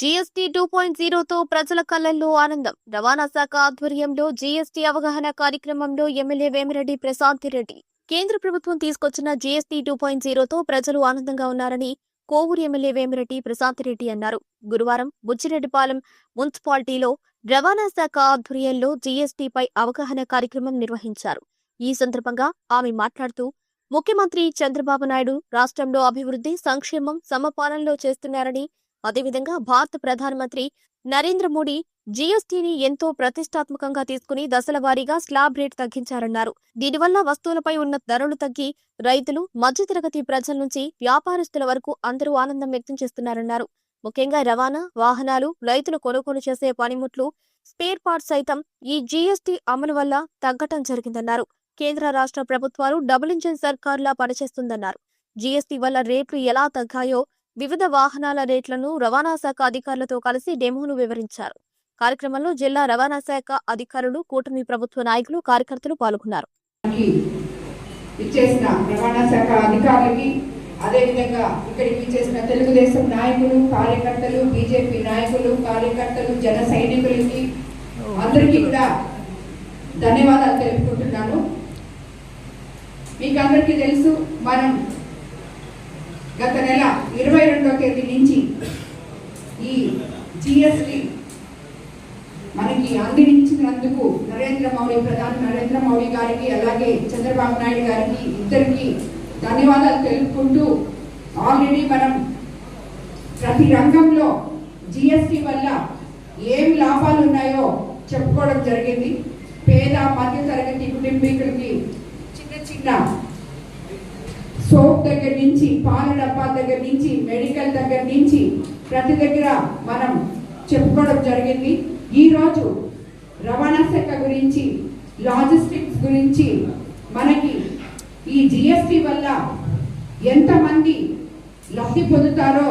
GST two point జీరోతో ప్రజల కళ్ళల్లో ఆనందం. రవాణా శాఖ ఆధ్వర్యంలో జీఎస్టీ అవగాహన కార్యక్రమంలో ఎమ్మెల్యే వేమిరెడ్డి ప్రశాంత్ రెడ్డి. కేంద్ర ప్రభుత్వం తీసుకొచ్చిన జీఎస్టీ టూ పాయింట్ జీరోతో ప్రజలు ఆనందంగా ఉన్నారని కోవూరు ఎమ్మెల్యే వేమిరెడ్డి ప్రశాంత్ రెడ్డి అన్నారు. గురువారం బుచ్చిరెడ్డిపాలెం మున్సిపాలిటీలో రవాణా శాఖ ఆధ్వర్యంలో జీఎస్టీపై అవగాహన కార్యక్రమం నిర్వహించారు. ఈ సందర్భంగా ఆమె మాట్లాడుతూ ముఖ్యమంత్రి చంద్రబాబు నాయుడు రాష్ట్రంలో అభివృద్ధి సంక్షేమం సమపాలనలో చేస్తున్నారని అదేవిధంగా భారత ప్రధానమంత్రి నరేంద్ర మోడీ జీఎస్టీని ఎంతో ప్రతిష్టాత్మకంగా తీసుకుని దశల వారీగా స్లాబ్ రేట్ తగ్గించారన్నారు. దీనివల్ల వస్తువులపై ఉన్న ధరలు తగ్గి రైతులు మధ్యతరగతి ప్రజల నుంచి వ్యాపారస్తుల వరకు అందరూ ఆనందం వ్యక్తం చేస్తున్నారన్నారు. ముఖ్యంగా రవాణా వాహనాలు రైతులు కొనుగోలు చేసే పనిముట్లు స్పేర్ పార్ట్స్ సైతం ఈ జీఎస్టీ అమలు వల్ల తగ్గటం జరిగిందన్నారు. కేంద్ర రాష్ట్ర ప్రభుత్వాలు డబుల్ ఇంజిన్ సర్కార్లా పనిచేస్తుందన్నారు. జీఎస్టీ వల్ల రేట్లు ఎలా తగ్గాయో వివిధ వాహనాల రేట్లను రవాణా శాఖ అధికారులతో కలిసి డెమోను వివరించారు. కార్యక్రమంలో జిల్లా రవాణా శాఖ అధికారులు కూటమి ప్రభుత్వ నాయకులు కార్యకర్తలు పాల్గొన్నారు. ఇచ్చేసిన రవాణా శాఖ అధికారులకి అదేవిధంగా ఇక్కడికి ఇచ్చేసిన తెలుగుదేశం నాయకులు కార్యకర్తలు బీజేపీ నాయకులు కార్యకర్తలు జన సైనికులకి అందరికీ కూడా ధన్యవాదాలు తెలుపుకుంటున్నాను. మీకు అందరికీ తెలుసు మనం గత నెల ఇరవై రెండో తేదీ నుంచి ఈ జిఎస్టి మనకి అందించినందుకు నరేంద్ర మోడీ ప్రధాని నరేంద్ర మోడీ గారికి అలాగే చంద్రబాబు నాయుడు గారికి ఇద్దరికి ధన్యవాదాలు తెలుపుకుంటూ ఆల్రెడీ మనం ప్రతి రంగంలో జిఎస్టి వల్ల ఏం లాభాలు ఉన్నాయో చెప్పుకోవడం జరిగింది. పేద మధ్య తరగతి కుటుంబీకులకి చిన్న చిన్న సోప్ దగ్గర నుంచి పాల డబ్బా దగ్గర నుంచి మెడికల్ దగ్గర నుంచి ప్రతి దగ్గర మనం చెప్పుకోవడం జరిగింది. ఈరోజు రవాణా శాఖ గురించి లాజిస్టిక్స్ గురించి మనకి ఈ జిఎస్టి వల్ల ఎంతమంది లబ్ధి పొందుతారో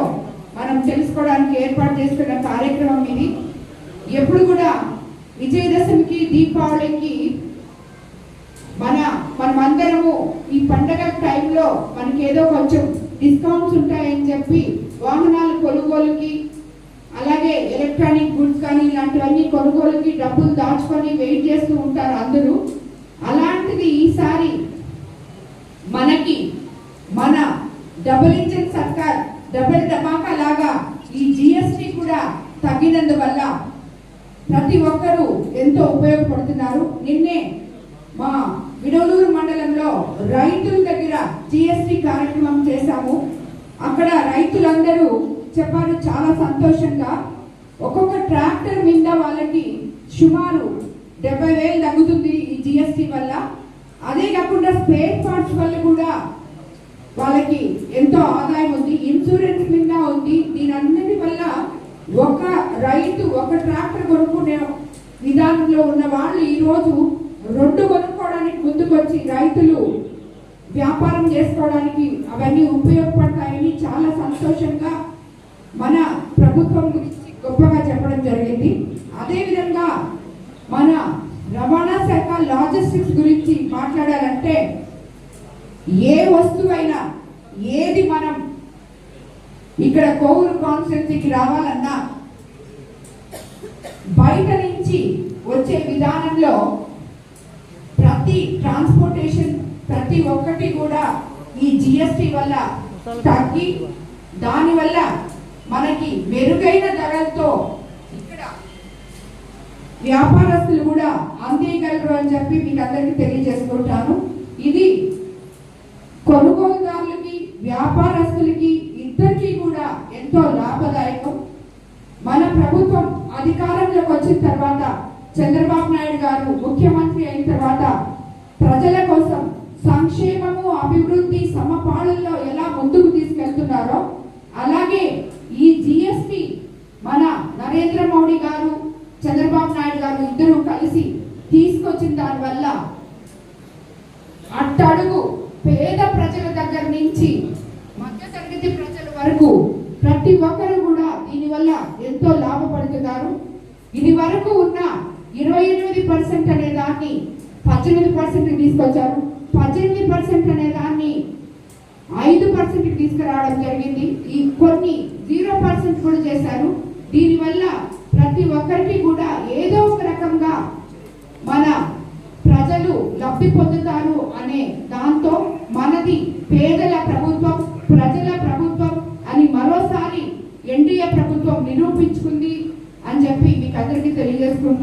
మనం తెలుసుకోవడానికి ఏర్పాటు చేసుకున్న కార్యక్రమం ఇది. ఎప్పుడు కూడా విజయదశమికి దీపావళికి మన మనమందరము ఈ పండగ టైంలో మనకి ఏదో కొంచెం డిస్కౌంట్స్ ఉంటాయని చెప్పి వాహనాల కొనుగోలుకి అలాగే ఎలక్ట్రానిక్ గుడ్స్ కానీ ఇలాంటివన్నీ కొనుగోలుకి డబ్బులు దాచుకొని వెయిట్ చేస్తూ ఉంటారు అందరూ. అలాంటిది ఈసారి మనకి మన డబుల్ ఇంజిన్ సర్కార్ డబుల్ ధమాకా లాగా ఈ జిఎస్టి కూడా తగ్గినందువల్ల ప్రతి ఒక్కరూ ఎంతో ఉపయోగపడుతున్నారు. నిన్నే మా వినోదూరు మండలంలో రైతుల దగ్గర జిఎస్టి కార్యక్రమం చేశాము. అక్కడ రైతులందరూ చెప్పారు చాలా సంతోషంగా. ఒక్కొక్క ట్రాక్టర్ మీద వాళ్ళకి సుమారు డెబ్బై వేలు తగ్గుతుంది ఈ జిఎస్టి వల్ల. అదే కాకుండా స్పేర్ పార్ట్స్ వల్ల కూడా వాళ్ళకి ఎంతో ఆదాయం ఉంది. ఇన్సూరెన్స్ మీద ఉంది. దీని వల్ల ఒక రైతు ఒక ట్రాక్టర్ కొనుక్కునే విధానంలో ఉన్న వాళ్ళు ఈరోజు రెండు కొనుక్కోవడానికి ముందుకొచ్చి రైతులు వ్యాపారం చేసుకోవడానికి అవన్నీ ఉపయోగపడతాయని చాలా సంతోషంగా మన ప్రభుత్వం గురించి గొప్పగా చెప్పడం జరిగింది. అదేవిధంగా మన రవాణా శాఖ లాజిస్టిక్స్ గురించి మాట్లాడాలంటే ఏ వస్తువైనా ఏది మనం ఇక్కడ కోవూరు కాన్స్టిట్యున్సీకి రావాలన్నా బయట నుంచి వచ్చే విధానంలో ప్రతి ట్రాన్స్పోర్టేషన్ ప్రతి ఒక్కటి కూడా ఈ జిఎస్టి వల్ల తగ్గి దానివల్ల మనకి మెరుగైన ధరలతో ఇక్కడ వ్యాపారస్తులు కూడా అందేయగలరు అని చెప్పి మీకు అందరికీ తెలియజేసుకుంటాను. ఇది కొనుగోలుదారులకి వ్యాపారస్తులకి ఇద్దరికి కూడా ఎంతో లాభదాయకం. మన ప్రభుత్వం అధికారంలోకి వచ్చిన తర్వాత చంద్రబాబు నాయుడు గారు ముఖ్యమంత్రి అయిన తర్వాత ప్రజల కోసం సంక్షేమము అభివృద్ధి సమపాళల్లో ఎలా ముందుకు తీసుకెళ్తున్నారో అలాగే ఈ జిఎస్టి మన నరేంద్ర మోడీ గారు చంద్రబాబు నాయుడు గారు ఇద్దరు కలిసి తీసుకొచ్చిన దానివల్ల అట్టడుగు పేద ప్రజల దగ్గర నుంచి మధ్యతరగతి ప్రజల వరకు ప్రతి ఒక్కరు కూడా దీనివల్ల ఎంతో లాభపడుతున్నారు. ఇది వరకు ఉన్న ఇరవై ఎనిమిది పర్సెంట్ అనే దాన్ని పద్దెనిమిది పర్సెంట్ తీసుకొచ్చారు. పద్దెనిమిది పర్సెంట్ అనే దాన్ని ఐదు పర్సెంట్ తీసుకురావడం జరిగింది. ఈ కొన్ని జీరో పర్సెంట్ కూడా చేశారు. దీనివల్ల ప్రతి ఒక్కరికి కూడా ఏదో ఒక రకంగా మన ప్రజలు లబ్ధి పొందుతారు అనే దాంతో మనది పేదల ప్రభుత్వం ప్రజల ప్రభుత్వం అని మరోసారి ఎన్డీఏ ప్రభుత్వం నిరూపించుకుంది అని చెప్పి మీకు అందరికీ తెలియజేసుకుంటున్నాను